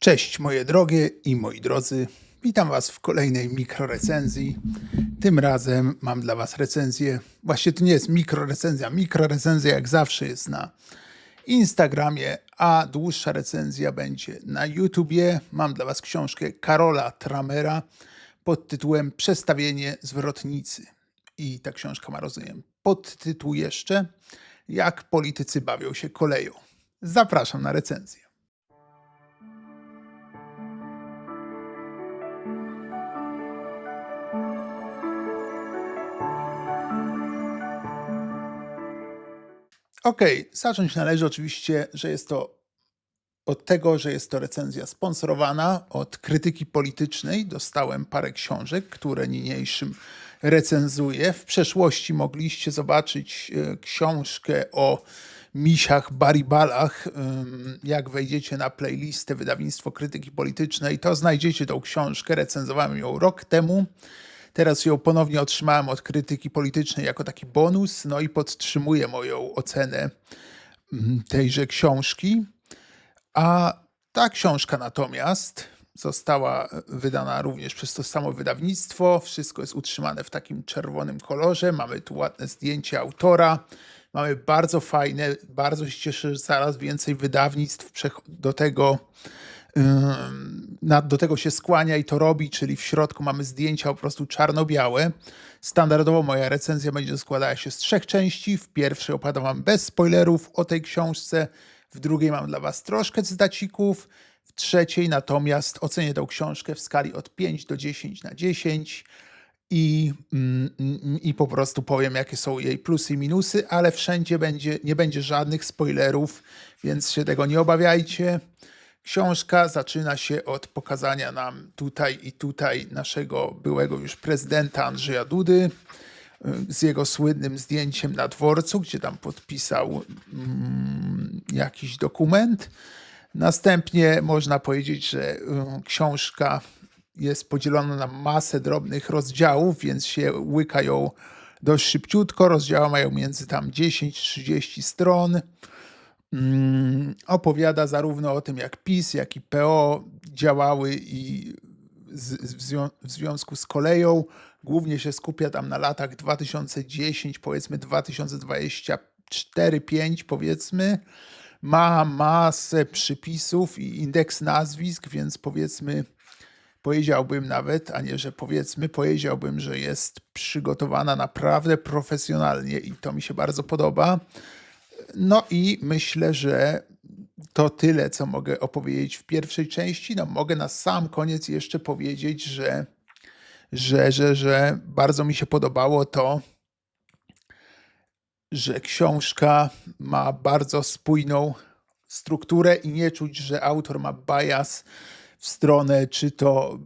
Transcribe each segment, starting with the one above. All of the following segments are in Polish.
Cześć moje drogie i moi drodzy. Witam Was w kolejnej mikrorecenzji. Tym razem mam dla Was recenzję. Właśnie to nie jest mikrorecenzja. Mikrorecenzja jak zawsze jest na Instagramie, a dłuższa recenzja będzie na YouTubie. Mam dla Was książkę Karola Tramera pod tytułem Przestawienie zwrotnicy. I ta książka ma, rozumiem, podtytuł jeszcze Jak politycy bawią się koleją. Zapraszam na recenzję. Okej, zacząć należy oczywiście, że jest to od tego, że jest to recenzja sponsorowana od krytyki politycznej. Dostałem parę książek, które niniejszym recenzuję. W przeszłości mogliście zobaczyć e, książkę o misiach baribalach. Jak wejdziecie na playlistę Wydawnictwo Krytyki Politycznej, to znajdziecie tą książkę. Recenzowałem ją rok temu. Teraz ją ponownie otrzymałem od krytyki politycznej jako taki bonus, no i podtrzymuję moją ocenę mm, tejże książki. A ta książka natomiast została wydana również przez to samo wydawnictwo. Wszystko jest utrzymane w takim czerwonym kolorze. Mamy tu ładne zdjęcie autora. Mamy bardzo fajne, bardzo się cieszę, że coraz więcej wydawnictw do tego do tego się skłania i to robi, czyli w środku mamy zdjęcia po prostu czarno-białe. Standardowo moja recenzja będzie składała się z trzech części. W pierwszej opowiadam wam bez spoilerów o tej książce, w drugiej mam dla was troszkę cytacików, w trzeciej natomiast ocenię tę książkę w skali od 5 do 10 na 10 i, mm, mm, i po prostu powiem, jakie są jej plusy i minusy, ale wszędzie będzie, nie będzie żadnych spoilerów, więc się tego nie obawiajcie. Książka zaczyna się od pokazania nam tutaj i tutaj naszego byłego już prezydenta Andrzeja Dudy y, z jego słynnym zdjęciem na dworcu, gdzie tam podpisał mm, jakiś dokument. Następnie można powiedzieć, że y, książka jest podzielona na masę drobnych rozdziałów, więc się łyka ją dość szybciutko. Rozdziały mają między tam 10-30 stron. Mm, opowiada zarówno o tym, jak PiS, jak i PO działały i w związku z koleją. Głównie się skupia tam na latach 2010, powiedzmy 2024-5, powiedzmy. Ma masę przypisów i indeks nazwisk, więc powiedzmy, powiedziałbym nawet, a nie, że powiedzmy, powiedziałbym, że jest przygotowana naprawdę profesjonalnie i to mi się bardzo podoba. No i myślę, że to tyle, co mogę opowiedzieć w pierwszej części. No, mogę na sam koniec jeszcze powiedzieć, że, że, że, że bardzo mi się podobało to, że książka ma bardzo spójną strukturę i nie czuć, że autor ma bias w stronę, czy to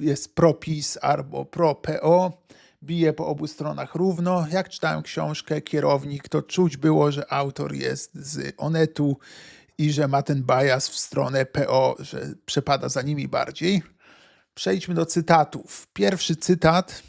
jest pro-PiS albo pro-PO. Bije po obu stronach równo. Jak czytałem książkę Kierownik, to czuć było, że autor jest z Onetu i że ma ten bias w stronę PO, że przepada za nimi bardziej. Przejdźmy do cytatów. Pierwszy cytat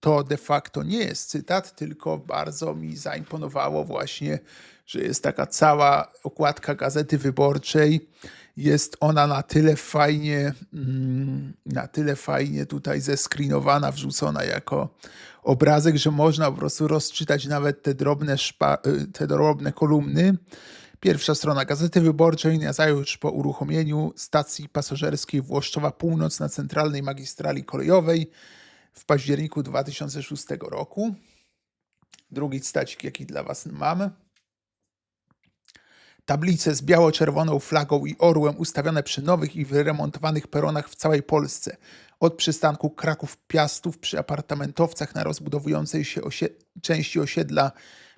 to de facto nie jest cytat, tylko bardzo mi zaimponowało właśnie, że jest taka cała okładka gazety wyborczej. Jest ona na tyle fajnie, mm, na tyle fajnie tutaj zeskrinowana, wrzucona jako obrazek, że można po prostu rozczytać nawet te drobne, szpa, y, te drobne kolumny. Pierwsza strona Gazety Wyborczej, nazajutrz po uruchomieniu stacji pasażerskiej Włoszczowa Północ na centralnej magistrali kolejowej w październiku 2006 roku. Drugi cytacik, jaki dla Was mam. Tablice z biało-czerwoną flagą i orłem ustawione przy nowych i wyremontowanych peronach w całej Polsce. Od przystanku Kraków-Piastów przy apartamentowcach na rozbudowującej się osie- części osiedla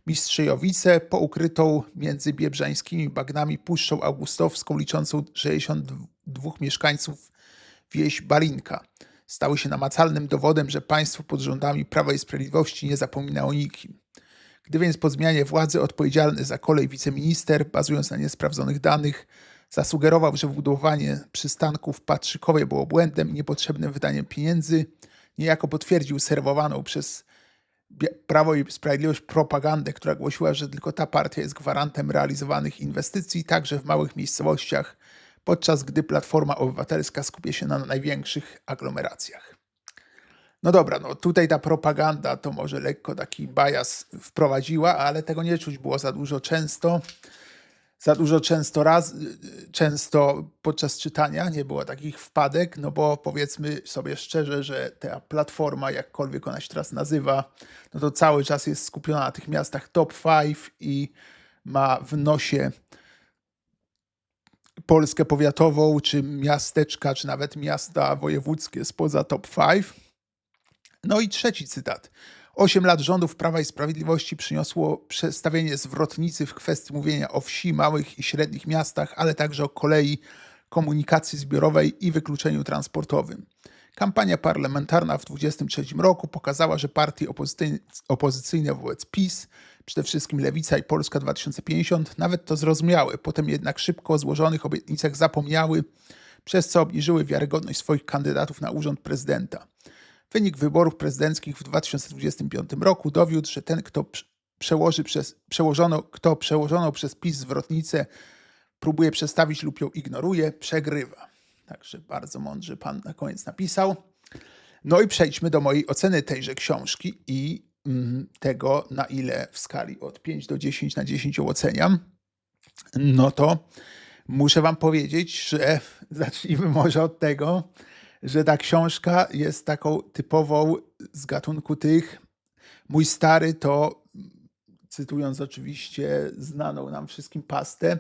Mistrzejowice, po ukrytą między biebrzańskimi bagnami Puszczą Augustowską liczącą 62 mieszkańców wieś Balinka. Stały się namacalnym dowodem, że państwo pod rządami Prawa i Sprawiedliwości nie zapomina o nikim. Gdy więc po zmianie władzy odpowiedzialny za kolej wiceminister, bazując na niesprawdzonych danych, zasugerował, że budowanie przystanków Patrzykowie było błędem i niepotrzebnym wydaniem pieniędzy, niejako potwierdził serwowaną przez Prawo i Sprawiedliwość propagandę, która głosiła, że tylko ta partia jest gwarantem realizowanych inwestycji, także w małych miejscowościach podczas gdy Platforma Obywatelska skupia się na największych aglomeracjach. No dobra, no tutaj ta propaganda to może lekko taki bias wprowadziła, ale tego nie czuć było za dużo często. Za dużo często raz, często podczas czytania nie było takich wpadek, no bo powiedzmy sobie szczerze, że ta platforma, jakkolwiek ona się teraz nazywa, no to cały czas jest skupiona na tych miastach top 5 i ma w nosie Polskę powiatową, czy miasteczka, czy nawet miasta wojewódzkie spoza top 5. No i trzeci cytat. Osiem lat rządów Prawa i Sprawiedliwości przyniosło przestawienie zwrotnicy w kwestii mówienia o wsi, małych i średnich miastach, ale także o kolei, komunikacji zbiorowej i wykluczeniu transportowym. Kampania parlamentarna w 2023 roku pokazała, że partie opozycyjne, wobec PiS, przede wszystkim Lewica i Polska 2050, nawet to zrozumiały, potem jednak szybko o złożonych obietnicach zapomniały, przez co obniżyły wiarygodność swoich kandydatów na urząd prezydenta. Wynik wyborów prezydenckich w 2025 roku dowiódł, że ten, kto prze- przełoży przez, przełożono, kto przełożono przez PiS zwrotnicę, próbuje przestawić lub ją ignoruje, przegrywa. Także bardzo mądrze pan na koniec napisał. No i przejdźmy do mojej oceny tejże książki i mm, tego, na ile w skali od 5 do 10 na 10 ją oceniam. No to muszę wam powiedzieć, że zacznijmy może od tego, że ta książka jest taką typową z gatunku tych. Mój stary to, cytując oczywiście znaną nam wszystkim pastę,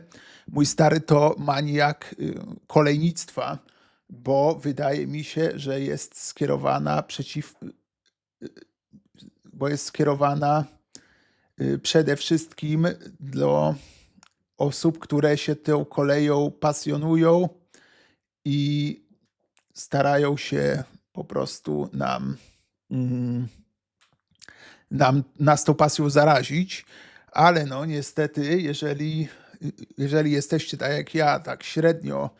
mój stary to maniak y, kolejnictwa, bo wydaje mi się, że jest skierowana przeciw, bo jest skierowana y, przede wszystkim do osób, które się tą koleją pasjonują i starają się po prostu nam, mm, nam nas tą pasją zarazić, ale no niestety, jeżeli, jeżeli jesteście tak jak ja, tak średnio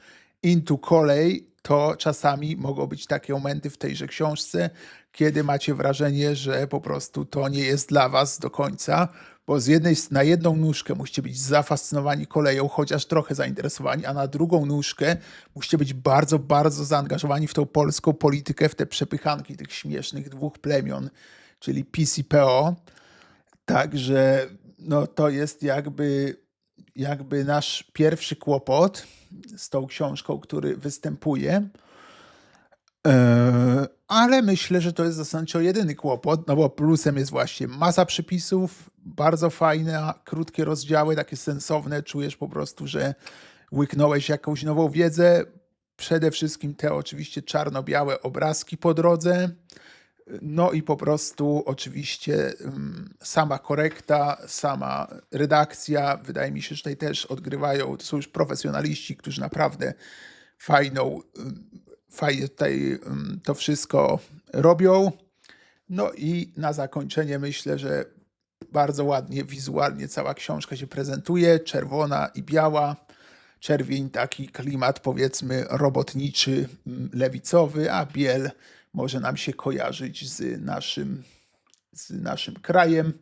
into kolej, to czasami mogą być takie momenty w tejże książce, kiedy macie wrażenie, że po prostu to nie jest dla was do końca, bo z jednej na jedną nóżkę musicie być zafascynowani koleją, chociaż trochę zainteresowani, a na drugą nóżkę musicie być bardzo, bardzo zaangażowani w tą polską politykę, w te przepychanki tych śmiesznych dwóch plemion, czyli PiS i PO. Także no, to jest jakby, jakby nasz pierwszy kłopot z tą książką, który występuje. Eee, ale myślę, że to jest zasadniczo jedyny kłopot, no bo plusem jest właśnie masa przepisów, bardzo fajne, krótkie rozdziały, takie sensowne. Czujesz po prostu, że łyknąłeś jakąś nową wiedzę. Przede wszystkim te oczywiście czarno-białe obrazki po drodze. No i po prostu oczywiście mm, sama korekta, sama redakcja. Wydaje mi się, że tutaj też odgrywają, to są już profesjonaliści, którzy naprawdę fajną, ym, fajnie tutaj to wszystko robią. No i na zakończenie myślę, że bardzo ładnie wizualnie cała książka się prezentuje, czerwona i biała. Czerwień taki klimat powiedzmy robotniczy, lewicowy, a biel może nam się kojarzyć z naszym, z naszym krajem.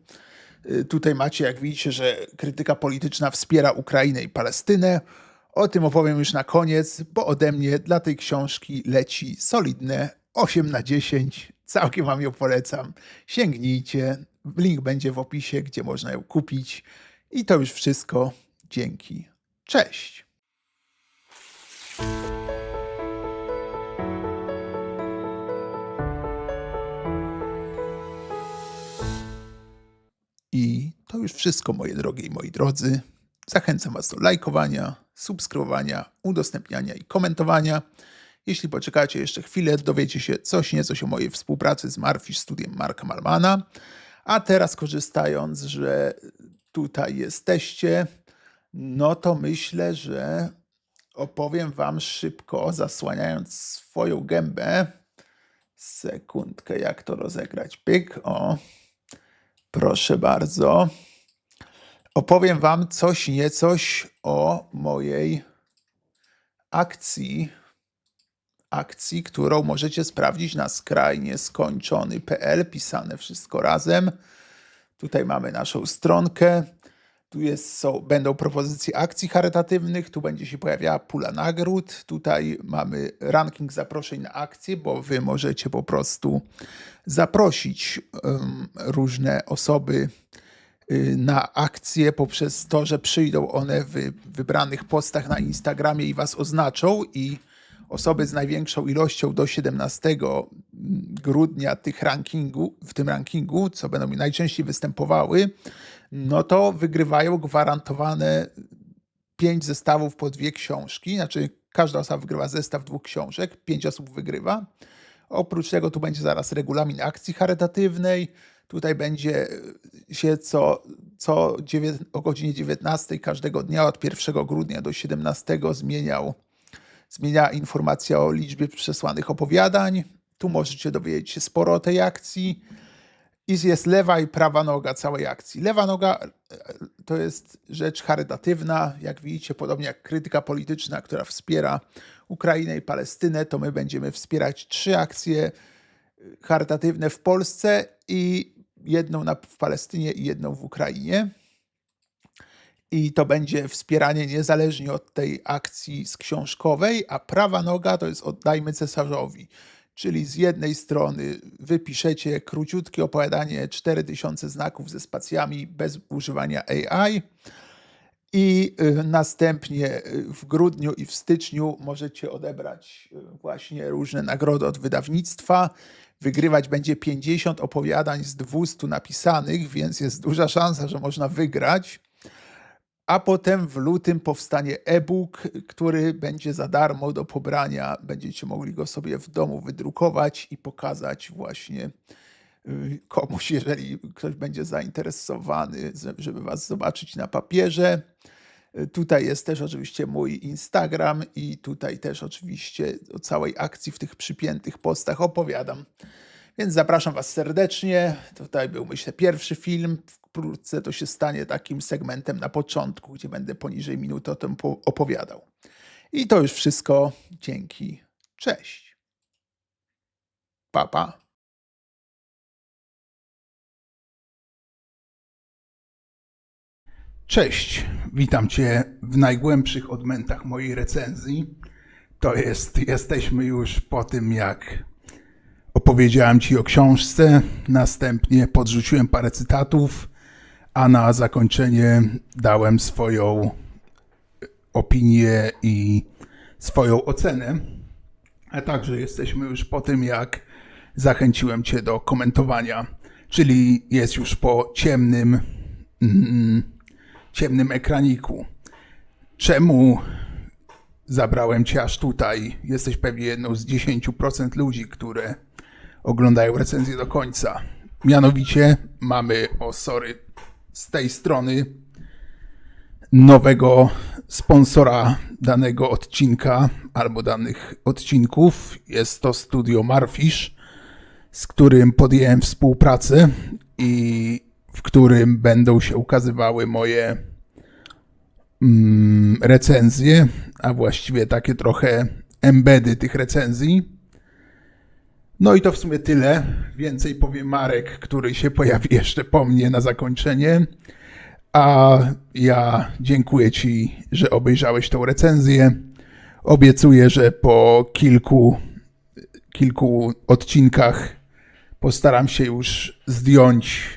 Y, Tutaj macie, jak widzicie, że krytyka polityczna wspiera Ukrainę i Palestynę. O tym opowiem już na koniec, bo ode mnie dla tej książki leci solidne 8 na 10. Całkiem wam ją polecam. Sięgnijcie. Link będzie w opisie, gdzie można ją kupić. I to już wszystko. Dzięki. Cześć. I to już wszystko, moje drogie i moi drodzy. Zachęcam Was do lajkowania, subskrybowania, udostępniania i komentowania. Jeśli poczekacie jeszcze chwilę, dowiecie się coś niecoś o mojej współpracy z Marfish Studiem Marka Malmana. A teraz korzystając, że tutaj jesteście, no to myślę, że opowiem Wam szybko, zasłaniając swoją gębę. Sekundkę, jak to rozegrać. Pyk, o. Proszę bardzo. Opowiem Wam coś niecoś o mojej akcji. Akcji, którą możecie sprawdzić na skrajnie skończony.pl, pisane wszystko razem. Tutaj mamy naszą stronkę. Tu jest, są, będą propozycje akcji charytatywnych, tu będzie się pojawiała pula nagród. Tutaj mamy ranking zaproszeń na akcje, bo wy możecie po prostu zaprosić em, różne osoby na akcje poprzez to, że przyjdą one w wybranych postach na Instagramie i was oznaczą i osoby z największą ilością do 17 grudnia tych rankingu, w tym rankingu, co będą mi najczęściej występowały, no to wygrywają gwarantowane pięć zestawów po dwie książki. Znaczy, każda osoba wygrywa zestaw dwóch książek, pięć osób wygrywa. Oprócz tego tu będzie zaraz regulamin akcji charytatywnej. Tutaj będzie się co, co o godzinie 19 każdego dnia od 1 grudnia do 17 zmieniał, zmienia informacja o liczbie przesłanych opowiadań. Tu możecie dowiedzieć się sporo o tej akcji. I jest lewa i prawa noga całej akcji. Lewa noga e, to jest rzecz charytatywna, jak widzicie, podobnie jak krytyka polityczna, która wspiera Ukrainę i Palestynę, to my będziemy wspierać trzy akcje e, charytatywne w Polsce i jedną na, w Palestynie i jedną w Ukrainie. I to będzie wspieranie niezależnie od tej akcji z książkowej, a prawa noga to jest oddajmy cesarzowi. Czyli z jednej strony wypiszecie króciutkie opowiadanie 4000 znaków ze spacjami bez używania AI i y, następnie y, w grudniu i w styczniu możecie odebrać y, właśnie różne nagrody od wydawnictwa. Wygrywać będzie 50 opowiadań z 200 napisanych, więc jest duża szansa, że można wygrać a potem w lutym powstanie e-book, który będzie za darmo do pobrania. Będziecie mogli go sobie w domu wydrukować i pokazać właśnie y, komuś, jeżeli ktoś będzie zainteresowany, żeby was zobaczyć na papierze. Tutaj jest też oczywiście mój Instagram i tutaj też oczywiście o całej akcji w tych przypiętych postach opowiadam. Więc zapraszam Was serdecznie. Tutaj był, myślę, pierwszy film. Wkrótce to się stanie takim segmentem na początku, gdzie będę poniżej minuty o tym po- opowiadał. I to już wszystko. Dzięki. Cześć. Pa, pa. Cześć, witam Cię w najgłębszych odmętach mojej recenzji. To jest, jesteśmy już po tym, jak opowiedziałem Ci o książce, następnie podrzuciłem parę cytatów, a na zakończenie dałem swoją opinię i swoją ocenę. A także jesteśmy już po tym, jak zachęciłem Cię do komentowania, czyli jest już po ciemnym, mm, ciemnym ekraniku. Czemu zabrałem Cię aż tutaj? Jesteś pewnie jedną z 10% ludzi, które oglądają recenzję do końca. Mianowicie mamy, o sorry, z tej strony nowego sponsora danego odcinka albo danych odcinków. Jest to studio Marfish, z którym podjąłem współpracę i w którym będą się ukazywały moje mm, recenzje, a właściwie takie trochę embedy tych recenzji. No i to w sumie tyle. Więcej powie Marek, który się pojawi jeszcze po mnie na zakończenie. A ja dziękuję Ci, że obejrzałeś tą recenzję. Obiecuję, że po kilku, kilku odcinkach postaram się już zdjąć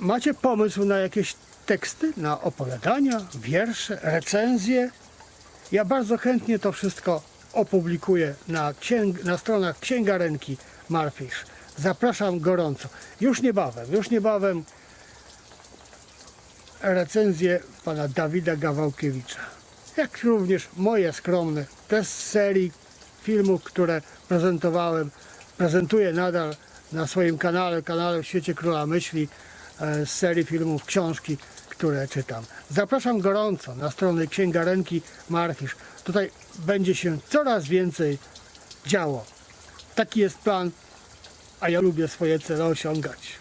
Macie pomysł na jakieś teksty, na opowiadania, wiersze, recenzje? Ja bardzo chętnie to wszystko opublikuję na, księg- na stronach księgarenki Marfisz. Zapraszam gorąco. Już niebawem, już niebawem recenzję pana Dawida Gawałkiewicza. Jak również moje skromne, te z serii filmów, które prezentowałem, prezentuję nadal na swoim kanale, kanale w świecie Króla Myśli, z serii filmów, książki, które czytam. Zapraszam gorąco na stronę księgarenki Marfisz. Tutaj będzie się coraz więcej działo. Taki jest plan, a ja lubię swoje cele osiągać.